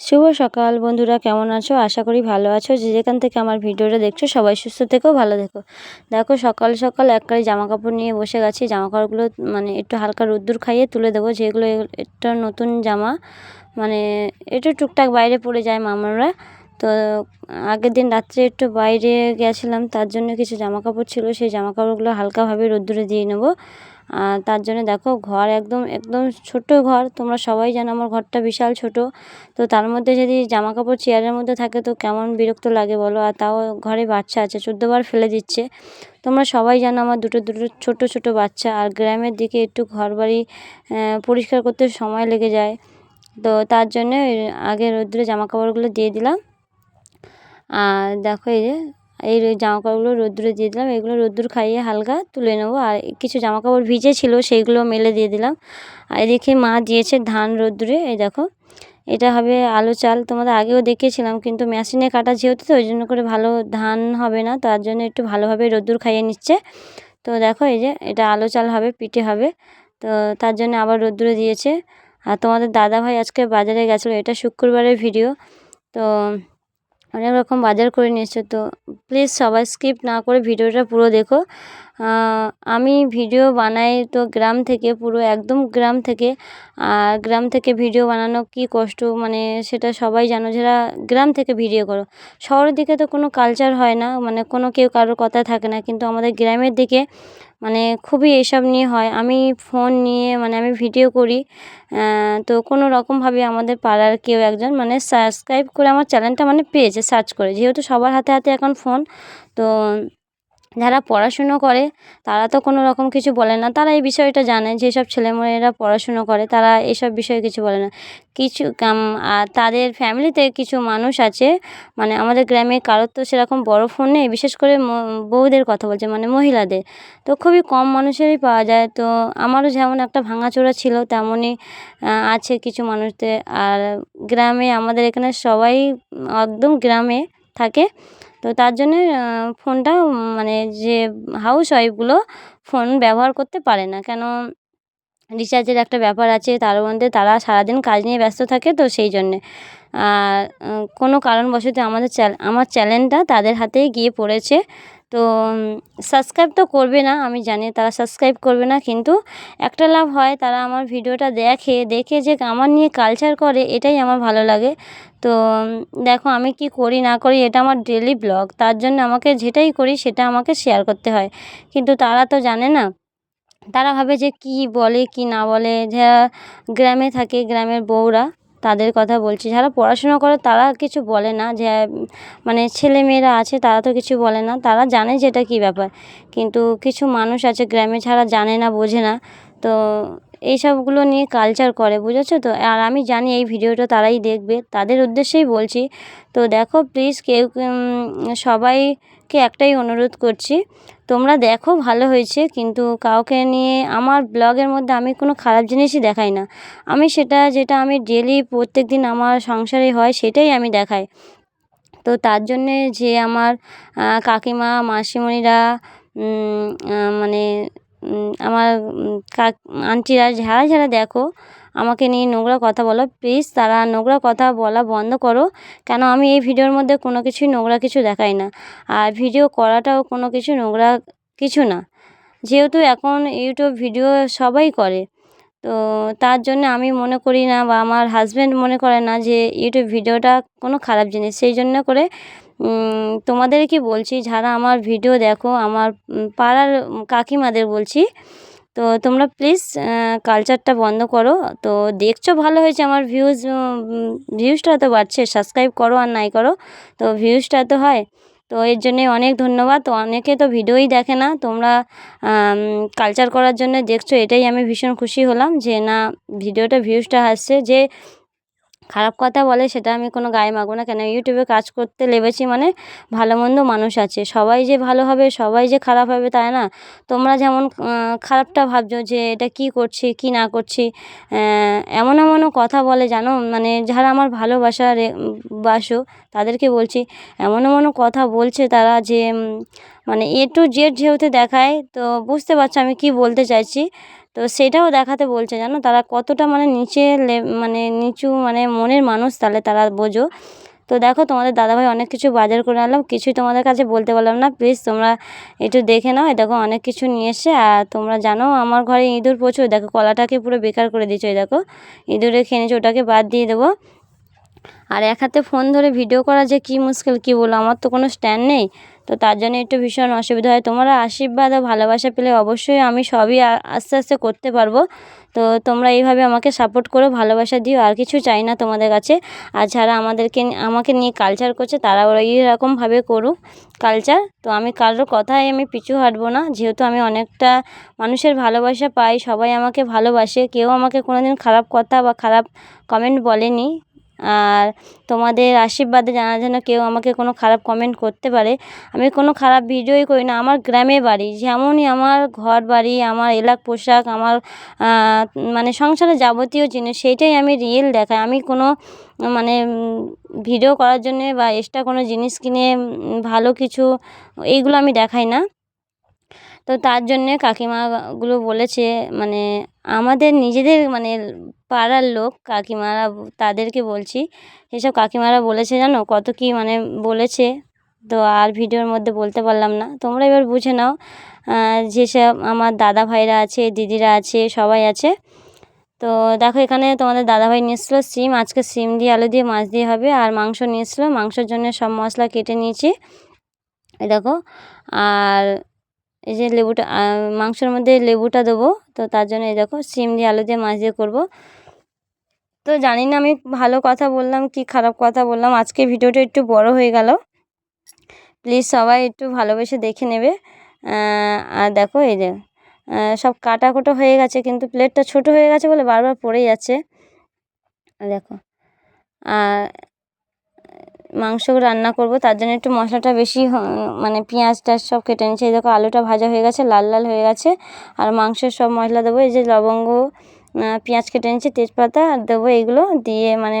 শুভ সকাল বন্ধুরা, কেমন আছো? আশা করি ভালো আছো। যে যেখান থেকে আমার ভিডিওটা দেখছ, সবাই সুস্থ থেকেও ভালো থেকো। দেখো, সকাল সকাল একবারে জামা কাপড় নিয়ে বসে গেছি। জামা কাপড়গুলো মানে একটু হালকা রোদ্দুর খাইয়ে তুলে দেবো। যেগুলো একটা নতুন জামা মানে একটু টুকটাক বাইরে পড়ে যায় মামারা। তো আগের দিন রাত্রে একটু বাইরে গেছিলাম, তার জন্য কিছু জামা কাপড় ছিল, সেই জামা কাপড়গুলো হালকাভাবে রোদ্দুরে দিয়ে নেব। আর তার জন্য দেখো ঘর একদম একদম ছোট ঘর, তোমরা সবাই জানো আমার ঘরটা বিশাল ছোট। তো তার মধ্যে যদি জামা কাপড় চেয়ারের মধ্যে থাকে তো কেমন বিরক্ত লাগে বলো? আর তাও ঘরে বাচ্চা আছে চোদ্দোবার ফেলে দিচ্ছে। তোমরা সবাই জানো আমার দুটো দুটো ছোট ছোট বাচ্চা, আর গ্রামের দিকে একটু ঘর বাড়ি পরিষ্কার করতে সময় লেগে যায়। তো তার জন্য আগে রোদ্দুরে জামা কাপড়গুলো দিয়ে দিলাম। আর দেখো এই যে, এই জামা কাপড়গুলো রোদ্দুরে দিয়ে দিলাম। এগুলো রোদ্দুর খাইয়ে হালকা তুলে নেব। আর কিছু জামা কাপড় ভিজে ছিল, সেইগুলো মেলে দিয়ে দিলাম। আর এদিকে মা দিয়েছে ধান রোদ্দুরে, এই দেখো। এটা হবে আলু চাল। তোমাদের আগেও দেখিয়েছিলাম, কিন্তু মেশিনে কাটা যেহেতু, তো ওই জন্য করে ভালো ধান হবে না, তার জন্য একটু ভালোভাবে রোদ্দুর খাইয়ে নিচ্ছে। তো দেখো এই যে, এটা আলু চাল হবে, পিঠে হবে। তো তার জন্য আবার রোদ্দুরে দিয়েছে। আর তোমাদের দাদা ভাই আজকে বাজারে গেছিল, এটা শুক্রবারের ভিডিও। তো অনেক রকম বাজার করে নিয়েছে তো প্লিজ সবাই স্কিপ না করে ভিডিওটা পুরো দেখো। আমি ভিডিও বানাই তো গ্রাম থেকে, পুরো একদম গ্রাম থেকে। আর গ্রাম থেকে ভিডিও বানানো কি কষ্ট মানে সেটা সবাই জানো, যারা গ্রাম থেকে ভিডিও করো। শহরের দিকে তো কোনো কালচার হয় না মানে কোনো কেউ কারোর কথা থাকে না, কিন্তু আমাদের গ্রামের দিকে মানে খুবই এসব নিয়ে হয়। আমি ফোন নিয়ে মানে আমি ভিডিও করি তো কোনো রকমভাবে আমাদের পাড়ার কেউ একজন মানে সাবস্ক্রাইব করে আমার চ্যানেলটা মানে পেয়েছে সার্চ করে। যেহেতু সবার হাতে হাতে এখন ফোন তো যারা পড়াশুনো করে, তারা তো কোনো রকম কিছু বলে না। তারা এই বিষয়টা জানে যেসব ছেলেমেয়েরা পড়াশুনো করে, তারা এসব বিষয়ে কিছু বলে না। কিছু আর তাদের ফ্যামিলিতে কিছু মানুষ আছে মানে আমাদের গ্রামে কারোর তো সেরকম বড় ফোন নেই, বিশেষ করে বউদের কথা বলছে মানে মহিলাদের। তো খুবই কম মানুষেরই পাওয়া যায়। তো আমারও যেমন একটা ভাঙাচোরা ছিল, তেমনই আছে কিছু মানুষদের। আর গ্রামে আমাদের এখানে সবাই, একদম গ্রামে থাকে। তো তার জন্যে ফোনটা মানে যে হাউস ওয়াইফগুলো ফোন ব্যবহার করতে পারে না। কেন রিচার্জের একটা ব্যাপার আছে, তার মধ্যে তারা সারাদিন কাজ নিয়ে ব্যস্ত থাকে তো সেই জন্যে। আর কোনো কারণবশত আমাদের আমার চ্যানেলটা তাদের হাতেই গিয়ে পড়েছে। তো সাবস্ক্রাইব তো করবে না, আমি জানি তারা সাবস্ক্রাইব করবে না, কিন্তু একটা লাভ হয়, তারা আমার ভিডিওটা দেখে দেখে যে আমার নিয়ে কালচার করে, এটাই আমার ভালো লাগে। তো দেখো আমি কি করি, না করি, এটা আমার ডেলি ব্লগ তার জন্য আমাকে যেটাই করি, সেটা আমাকে শেয়ার করতে হয়। কিন্তু তারা তো জানে না। তারা ভাবে যে কি বলে, কি না বলে, যারা গ্রামে থাকে, গ্রামের বউরা তাদের কথা বলছি। যারা পড়াশুনো করে তারা কিছু বলে না যে মানে ছেলে মেয়েরা আছে তারা তো কিছু বলে না। তারা জানে যে এটা কী ব্যাপার। কিন্তু কিছু মানুষ আছে গ্রামে ছাড়া জানে না, বোঝে না। তো এইসবগুলো নিয়ে কালচার করে, বুঝেছ তো? আর আমি জানি এই ভিডিওটা তারাই দেখবে। তাদের উদ্দেশ্যেই বলছি। তো দেখো প্লিজ কেউ সবাইকে একটাই অনুরোধ করছি। তোমরা দেখো, ভালো হয়েছে, কিন্তু কাউকে নিয়ে আমার ব্লগের মধ্যে আমি কোনো খারাপ জিনিসই দেখাই না। আমি সেটা, যেটা আমি ডেলি প্রত্যেক দিন আমার সংসারে হয়, সেটাই আমি দেখাই। তো তার জন্যে যে আমার কাকিমা, মাসিমণিরা মানে আমার কাক আন্টিরা যারা যারা দেখো আমাকে নিয়ে নোংরা কথা বলো। প্লিজ তারা নোংরা কথা বলা বন্ধ করো। কেন? আমি এই ভিডিওর মধ্যে কোনো কিছুই নোংরা কিছু দেখাই না। আর ভিডিও করাটাও কোনো কিছু নোংরা কিছু না। যেহেতু এখন ইউটিউব ভিডিও সবাই করে, তো তার জন্য আমি মনে করি না বা আমার হাজব্যান্ড মনে করে না যে ইউটিউব ভিডিওটা কোনো খারাপ জিনিস। সেই জন্য করে তোমাদের কি বলছি, যারা আমার ভিডিও দেখো, আমার পাড়ার কাকিমাদের বলছি তো তোমরা প্লিজ কালচারটা বন্ধ করো। তো দেখছ ভালো হয়েছে আমার ভিউজ ভিউজটা তো বাড়ছে। সাবস্ক্রাইব করো আর নাই করো। তো ভিউজটা তো হয়। তো এর জন্যে অনেক ধন্যবাদ। তো অনেকে তো ভিডিওই দেখে না। তোমরা কালচার করার জন্য দেখছ, এটাই আমি ভীষণ খুশি হলাম যে না, ভিডিওটা ভিউজটা আসছে। যে খারাপ কথা বলে সেটা আমি কোনো গায়ে মাখবো না। কেন? ইউটিউবে কাজ করতে লেগেছি মানে ভালো মন্দ মানুষ আছে। সবাই যে ভালো হবে, সবাই যে খারাপ হবে তাই না? তোমরা যেমন খারাপটা ভাবছ যে এটা কি করছি, কি না করছি এমন এমনও কথা বলে জানো? মানে যারা আমার ভালোবাসা বাসো, তাদেরকে বলছি, এমন এমনও কথা বলছে তারা যে মানে এ টু জেড যেহেতু দেখায়, তো বুঝতে পারছ আমি কি বলতে চাইছি। তো সেটাও দেখাতে বলছে, জানো? তারা কতটা মানে নিচে মানে নিচু মানে মনের মানুষ তাহলে তারা বোঝো। তো দেখো, তোমাদের দাদাভাই অনেক কিছু বাজার করে আনলাম, কিছুই তোমাদের কাছে বলতে পারলাম না। প্লিজ তোমরা একটু দেখে নাও দেখো অনেক কিছু নিয়ে এসে আর তোমরা জানো, আমার ঘরে ইঁদুর প্রচুর, দেখো কলাটাকে পুরো বেকার করে দিয়েছে দেখো। ইঁদুরে খেয়ে ওটাকে বাদ দিয়ে দেবো। আর এক হাতে ফোন ধরে ভিডিও করা যে কী মুশকিল, কী বলো? আমার তো কোনো স্ট্যান্ড নেই। তো তার জন্য একটু ভীষণ অসুবিধা হয়। তোমরা আশীর্বাদ ও ভালোবাসা পেলে অবশ্যই আমি সবই আস্তে আস্তে করতে পারব। তো তোমরা এইভাবে আমাকে সাপোর্ট করো, ভালোবাসা দিও, আর কিছু চাই না তোমাদের কাছে। আর যারা আমাদেরকে আমাকে নিয়ে কালচার করছে, তারা ওরা এইরকমভাবে করুক কালচার তো আমি কারোর কথায় আমি পিছু হাঁটবো না। যেহেতু আমি অনেকটা মানুষের ভালোবাসা পাই, সবাই আমাকে ভালোবাসে। কেউ আমাকে কোনো দিন খারাপ কথা বা খারাপ কমেন্ট বলেনি। আর তোমাদের আশীর্বাদে জানা যেন কেউ আমাকে কোনো খারাপ কমেন্ট করতে পারে। আমি কোনো খারাপ ভিডিওই করি না, আমার গ্রামে বাড়ি, যেমনই আমার ঘর বাড়ি, আমার এলাক পোশাক, আমার মানে সংসারে যাবতীয় জিনিস, সেইটাই আমি রিয়েল দেখাই। আমি কোনো মানে ভিডিও করার জন্যে বা এক্সট্রা কোনো জিনিস কিনে, ভালো কিছু, এইগুলো আমি দেখাই না। তো তার জন্যে কাকিমাগুলো বলেছে মানে আমাদের নিজেদের মানে পাড়ার লোক, কাকিমারা তাদেরকে বলছি, এসব কাকিমারা বলেছে জানো? কত কি মানে বলেছে। তো আর ভিডিওর মধ্যে বলতে পারলাম না। তোমরা এবার বুঝে নাও যেসব আমার দাদা ভাইরা আছে, দিদিরা আছে, সবাই আছে। তো দেখো এখানে তোমাদের দাদাভাই নিয়ে এসেছিল সিম। আজকে সিম দিয়ে আলু দিয়ে মাছ দিয়ে হবে আর মাংস নিয়ে মাংসের জন্য সব মশলা কেটে নিয়েছি। দেখো, আর এই যে লেবুটা মাংসের মধ্যে লেবুটা দেবো। তো তার জন্য এই দেখো সিম দিয়ে আলু দিয়ে মাছ দিয়ে করব। তো জানি না আমি ভালো কথা বললাম কি খারাপ কথা বললাম। আজকে ভিডিওটা একটু বড় হয়ে গেল। প্লিজ সবাই একটু ভালোবেসে দেখে নেবে। আর দেখো এই যে সব কাটা কোটো হয়ে গেছে কিন্তু প্লেটটা ছোট হয়ে গেছে বলে বারবার পড়ে যাচ্ছে। দেখো, আর মাংস রান্না করব, তার জন্য একটু মশলাটা বেশি মানে পেঁয়াজ টাজ সব কেটে নিয়েছি। এই দেখো, আলুটা ভাজা হয়ে গেছে, লাল লাল হয়ে গেছে। আর মাংসের সব মশলা দেবো, এই যে লবঙ্গ পেঁয়াজ কেটে নিয়েছি, তেজপাতা আর দেবো এইগুলো দিয়ে মানে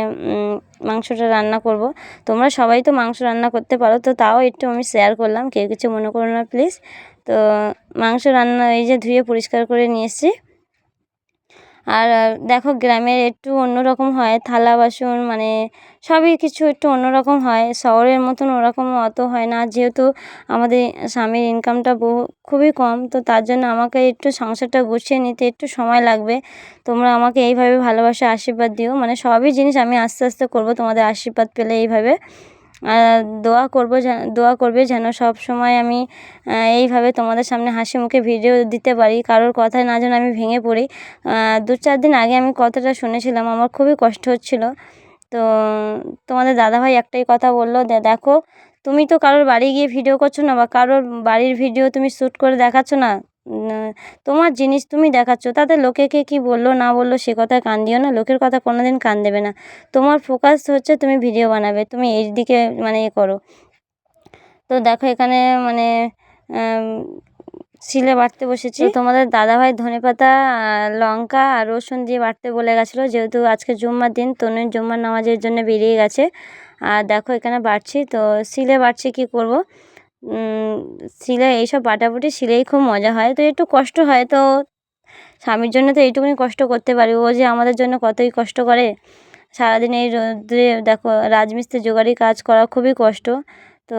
মাংসটা রান্না করব। তোমরা সবাই তো মাংস রান্না করতে পারো, তো তাও একটু আমি শেয়ার করলাম, কেউ কিছু মনে করো না প্লিজ তো মাংস রান্না এই যে ধুয়ে পরিষ্কার করে নিয়ে এসেছি। আর দেখো গ্রামের একটু অন্যরকম হয়, থালা বাসন মানে সবই কিছু একটু অন্যরকম হয়, শহরের মতন ওরকম অত হয় না, যেহেতু আমাদের স্বামীর ইনকামটা বহু, খুবই কম, তো তার জন্য আমাকে একটু সংসারটা গুছিয়ে নিতে একটু সময় লাগবে। তোমরা আমাকে এইভাবে ভালোবাসা, আশীর্বাদ দিও মানে সবই জিনিস আমি আস্তে আস্তে করব, তোমাদের আশীর্বাদ পেলে এইভাবে। দোয়া করব দোয়া করবে যেন সব সময় আমি এইভাবে তোমাদের সামনে হাসি মুখে ভিডিও দিতে পারি, কারোর কথায় না যেন আমি ভেঙে পড়ি। দু চার দিন আগে আমি কথাটা শুনেছিলাম, আমার খুবই কষ্ট হচ্ছিল। তো তোমাদের দাদাভাই একটাই কথা বলল দেখো, তুমি তো কারোর বাড়ি গিয়ে ভিডিও করছ না বা কারোর বাড়ির ভিডিও তুমি শ্যুট করে দেখাচ্ছ না? তোমার জিনিস তুমি দেখাচ্ছ তাতে লোকে কে কী বলল না বলল সে কথায় কান দিও না লোকের কথা কোনো দিন কান দেবে না। তোমার ফোকাস হচ্ছে তুমি ভিডিও বানাবে তুমি এই দিকে মানে এ করো। তো দেখো এখানে মানে শিলে বাটতে বসেছি। তোমাদের দাদাভাই ধনেপাতা আর লঙ্কা আর রসুন দিয়ে বাটতে বলে গেছিল যেহেতু আজকে জুম্মার দিন তনুর জুম্মার নামাজের জন্য বেরিয়ে গেছে। আর দেখো এখানে বাড়ছি তো শিলে বাড়ছি কি করব? শিলে এইসব বাটাবুটি শিলেই খুব মজা হয়। তো একটু কষ্ট হয় তো, স্বামীর জন্য তো এইটুকুনি কষ্ট করতে পারি। ও যে আমাদের জন্য কতই কষ্ট করে। সারাদিন এই রোদ্রে দেখো, রাজমিস্ত্রি জোগাড়ি কাজ করা খুবই কষ্ট। তো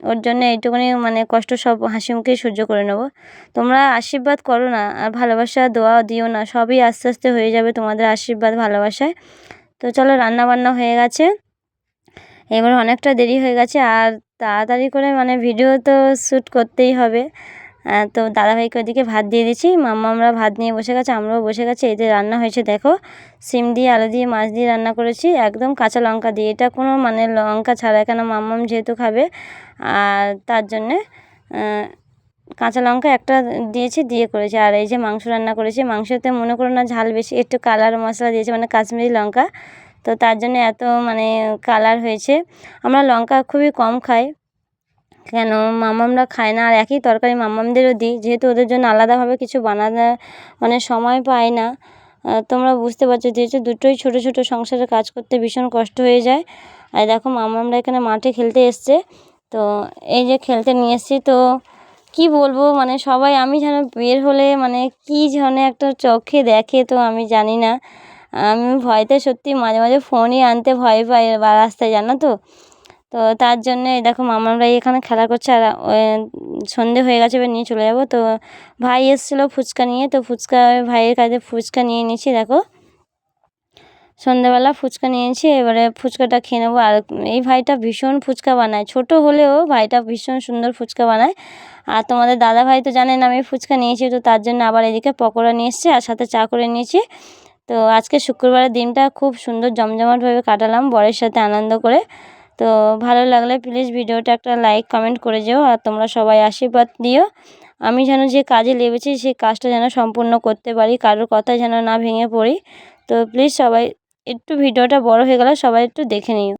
ওর জন্য এইটুকুনি মানে কষ্ট, সব হাসি মুখেই সহ্য করে নেব। তোমরা আশীর্বাদ করো না, আর ভালোবাসা, দোয়া দিও না, সবই আস্তে আস্তে হয়ে যাবে তোমাদের আশীর্বাদ, ভালোবাসায়। তো চলো রান্না বান্না হয়ে গেছে। এবার অনেকটা দেরি হয়ে গেছে, আর তাড়াতাড়ি করে মানে ভিডিও তো শ্যুট করতেই হবে। তো দাদাভাইকে ওদিকে ভাত দিয়ে মাম্মা আমরা ভাত নিয়ে বসে গেছে, আমরাও বসে গেছি। যে রান্না হয়েছে, দেখো, সিম দিয়ে, আলু দিয়ে, মাছ দিয়ে রান্না করেছি। একদম কাঁচা লঙ্কা দিয়ে। এটা কোনো মানে লঙ্কা ছাড়া, কেন মাম্মাম যেহেতু খাবে, আর তার জন্যে কাঁচা লঙ্কা একটা দিয়েছি, দিয়ে করেছি। আর এই যে মাংস রান্না করেছি, মাংসতে মনে করো না ঝাল বেশি, একটু কালার মশলা দিয়েছি মানে কাশ্মীরি লঙ্কা। তো তার জন্য এত মানে কালার হয়েছে। আমরা লঙ্কা খুবই কম খাই, কেন মামামরা খায় না? আর একই তরকারি মামামদেরও দিই, যেহেতু ওদের জন্য আলাদাভাবে কিছু বানানো মানে সময় পায় না। তোমরা বুঝতে পারছ, যেহেতু দুটোই ছোটো ছোটো সংসারে কাজ করতে ভীষণ কষ্ট হয়ে যায়। আর দেখো মামামরা এখানে মাঠে খেলতে এসছে, তো এই যে খেলতে নিয়ে এসছি, তো কি বলব? মানে সবাই আমি যেন বের হলে মানে কী যেন একটা চোখে দেখে, তো আমি জানি না। আমি ভয়তে সত্যি মাঝে মাঝে ফোনই আনতে ভয় পাই বা রাস্তায়, জানো তো? তো তার জন্যে দেখো মামারা এখানে খেলা করছে আর সন্ধে হয়ে গেছে, এবার নিয়ে চলে যাব। তো ভাই এসেছিল ফুচকা নিয়ে, তো ফুচকা ভাইয়ের কাছে ফুচকা নিয়ে নিয়েছি দেখো। সন্ধ্যেবেলা ফুচকা নিয়েছি এবারে ফুচকাটা খেয়ে নেব। আর এই ভাইটা ভীষণ ফুচকা বানায়। ছোট হলেও ভাইটা ভীষণ সুন্দর ফুচকা বানায়। আর তোমাদের দাদা ভাই তো জানেন আমি ফুচকা নিয়েছি, তো তার জন্য আবার এদিকে পকোড়া নিয়ে এসেছি আর সাথে চা করে নিয়েছি। তো আজকে শুক্রবারের দিনটা খুব সুন্দর জমজমাটভাবে কাটালাম, বরের সাথে আনন্দ করে। তো ভালো লাগলে প্লিজ ভিডিওটা একটা লাইক কমেন্ট করে যেও আর তোমরা সবাই আশীর্বাদ দিও। আমি যেন যে কাজে লেগেছি সেই কাজটা যেন সম্পূর্ণ করতে পারি, কারোর কথা যেন না ভেঙে পড়ি। তো প্লিজ সবাই, একটু ভিডিওটা বড় হয়ে গেলে সবাই একটু দেখে নিও।